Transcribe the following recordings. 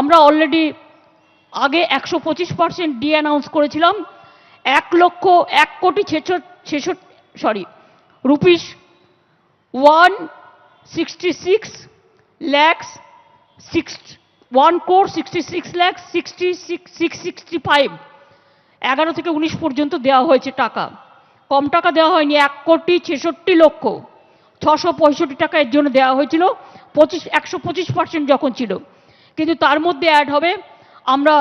আমরা অলরেডি আগে একশো পঁচিশ পার্সেন্ট ডি অ্যানাউন্স করেছিলাম। এক লক্ষ এক কোটি ছেষট্টি sorry rupees one sixty six lakhs six one crore sixty six lakhs sixty six six sixty five এগারো থেকে উনিশ পর্যন্ত দেওয়া হয়েছে টাকা। কম টাকা দেওয়া হয়নি, এক কোটি ছেষট্টি লক্ষ। ছশো পঁয়ষট্টি টাকা এর জন্য দেওয়া হয়েছিল। পঁচিশ একশো পঁচিশ পার্সেন্ট যখন ছিল। কিন্তু তার মধ্যে অ্যাড হবে, আমরা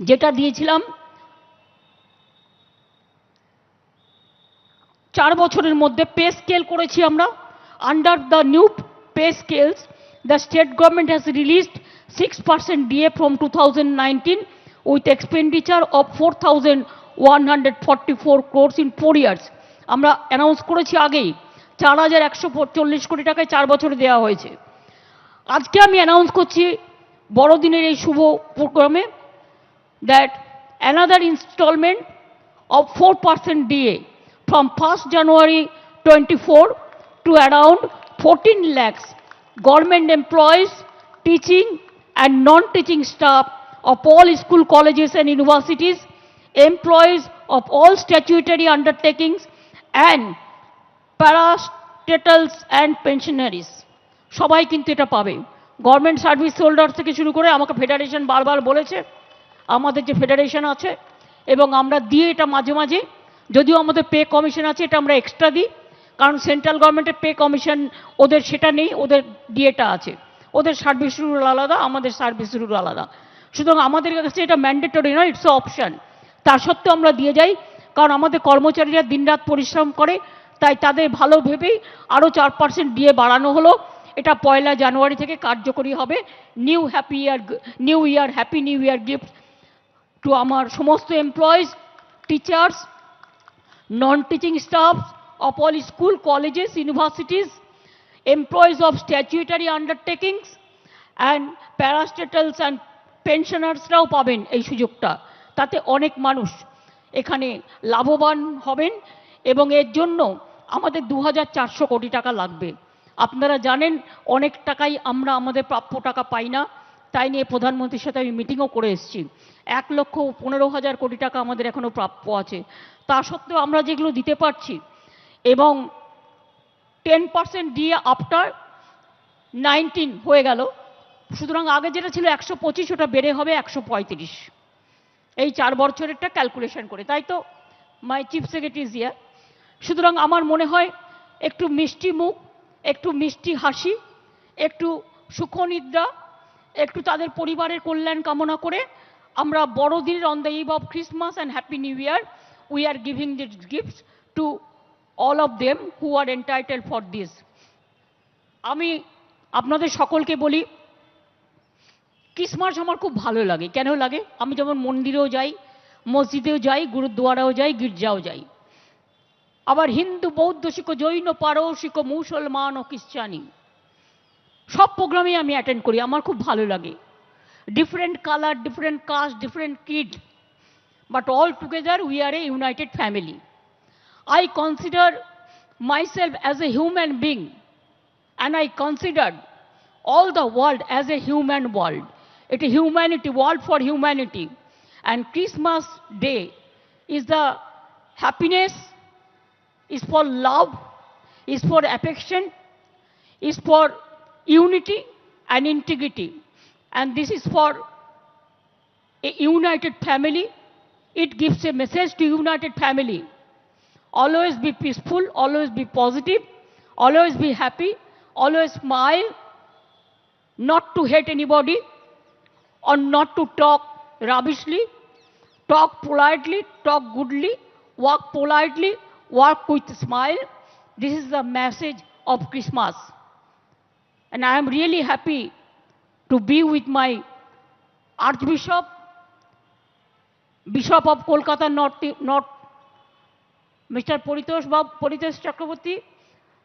যেটা দিয়েছিলাম, চার বছরের মধ্যে পে স্কেল করেছি আমরা under the new pay scales the state government has released six percent DA from two thousand with expenditure of four thousand one years আমরা অ্যানাউন্স করেছি আগেই, চার হাজার একশো চল্লিশ কোটি টাকায় চার বছরে দেওয়া হয়েছে। আজকে আমি অ্যানাউন্স করছি বড়দিনের এই শুভ প্রোগ্রামে that another installment of 4% DA from 1st January 24 to around 14 lakhs government employees, teaching and non-teaching staff of all school colleges and universities, employees of all statutory undertakings and parastatals and pensionaries. সবাই কিন্তু এটা পাবে। Government service holder থেকে শুরু করে আমাকে federation বারবার বলেছে, আমাদের যে ফেডারেশন আছে, এবং আমরা দিয়ে এটা মাঝে মাঝে, যদিও আমাদের পে কমিশন আছে, এটা আমরা এক্সট্রা দিই, কারণ সেন্ট্রাল গভর্নমেন্টের পে কমিশন ওদের সেটা নেই, ওদের ডিএটা আছে। ওদের সার্ভিস রুল আলাদা, আমাদের সার্ভিস রুল আলাদা। সুতরাং আমাদের কাছে এটা ম্যান্ডেটরি নয় ইটস অপশন তার সত্ত্বেও আমরা দিয়ে যাই, কারণ আমাদের কর্মচারীরা দিনরাত পরিশ্রম করে, তাই তাদের ভালো ভেবেই আরও চার পার্সেন্ট দিয়ে বাড়ানো হলো। এটা পয়লা জানুয়ারি থেকে কার্যকরী হবে। New happy year new year happy new year gift to আমার সমস্ত employees teachers non teaching staff of all school colleges universities employees of statutory undertakings and parastatals and পেনশনার্সরাও পাবেন এই সুযোগটা। তাতে অনেক মানুষ এখানে লাভবান হবেন এবং এর জন্য আমাদের দু হাজার চারশো কোটি টাকা লাগবে। আপনারা জানেন, অনেক টাকাই আমরা আমাদের প্রাপ্য টাকা পাই না। তাই নিয়ে প্রধানমন্ত্রীর সাথে আমি মিটিংও করে এসেছি। এক লক্ষ পনেরো হাজার কোটি টাকা আমাদের এখনও প্রাপ্য আছে। তা সত্ত্বেও আমরা যেগুলো দিতে পারছি এবং টেন পার্সেন্ট দিয়ে আফটার নাইনটিন হয়ে গেল, সুতরাং আগে যেটা ছিল একশো পঁচিশ, ওটা বেড়ে হবে একশো পঁয়ত্রিশ। এই চার বছরেরটা ক্যালকুলেশন করে, তাই তো? মাই চিফ সেক্রেটারি জিয়া সুতরাং আমার মনে হয় একটু মিষ্টি মুখ একটু মিষ্টি হাসি, একটু সুখনিদ্রা, একটু তাদের পরিবারের কল্যাণ কামনা করে আমরা বড়দিনের on the eve of Christmas and happy new year we are giving this gifts to all of them who are entitle for this আমি আপনাদের সকলকে বলি ক্রিসমাস আমার খুব ভালো লাগে। কেন লাগে? আমি যেমন মন্দিরেও যাই, মসজিদেও যাই, গুরুদ্বারাও যাই, গির্জাও যাই। আবার হিন্দু বৌদ্ধ শিখ জৈন পারসিক মুসলমান ও খ্রিস্টানি সব প্রোগ্রামে আমি অ্যাটেন্ড করি আমার খুব ভালো লাগে different colour different caste different kid but all together we are a united family I consider myself as a human being and I considered all the world as a human world. It is humanity, world for humanity. And Christmas Day is the happiness, is for love, is for affection, is for unity and integrity. And this is for a united family. It gives a message to united family. Always be peaceful, always be positive, always be happy, always smile, not to hate anybody or not to talk rubbishly, talk politely, talk goodly, walk politely, walk with smile. This is the message of Christmas. And I am really happy to be with my Archbishop, Bishop of Kolkata North, North Mr. Paritosh Bab, Paritosh Chakraborty,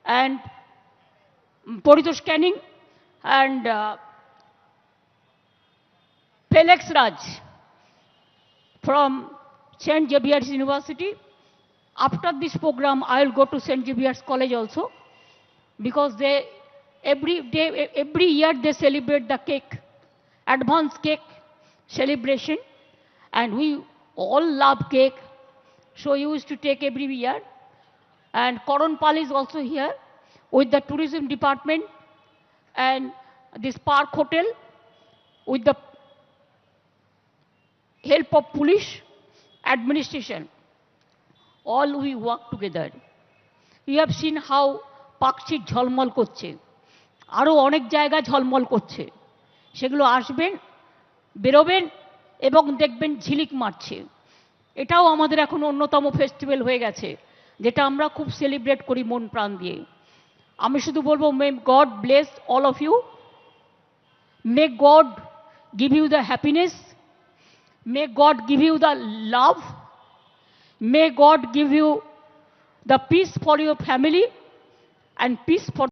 and Paritosh Canning, and uh, Felix Raj from St. Xavier's University. After this program, I will go to St. Xavier's College also because they every day, every year they celebrate the cake advance cake celebration, and we all love cake, so we used to take every year. And Karan Pal is also here with the tourism department and this park hotel with the help of police administration. All we work together. You have seen how পাকশির ঝলমল করছে। আরও অনেক জায়গা ঝলমল করছে। সেগুলো আসবেন, বেরোবেন এবং দেখবেন ঝিলিক মারছে। এটাও আমাদের এখন অন্যতম ফেস্টিভ্যাল হয়ে গেছে, যেটা আমরা খুব সেলিব্রেট করি মন প্রাণ দিয়ে। আমি শুধু বলব may God bless all of you may God give you the happiness may God give you the love May God give you the peace for your family and peace for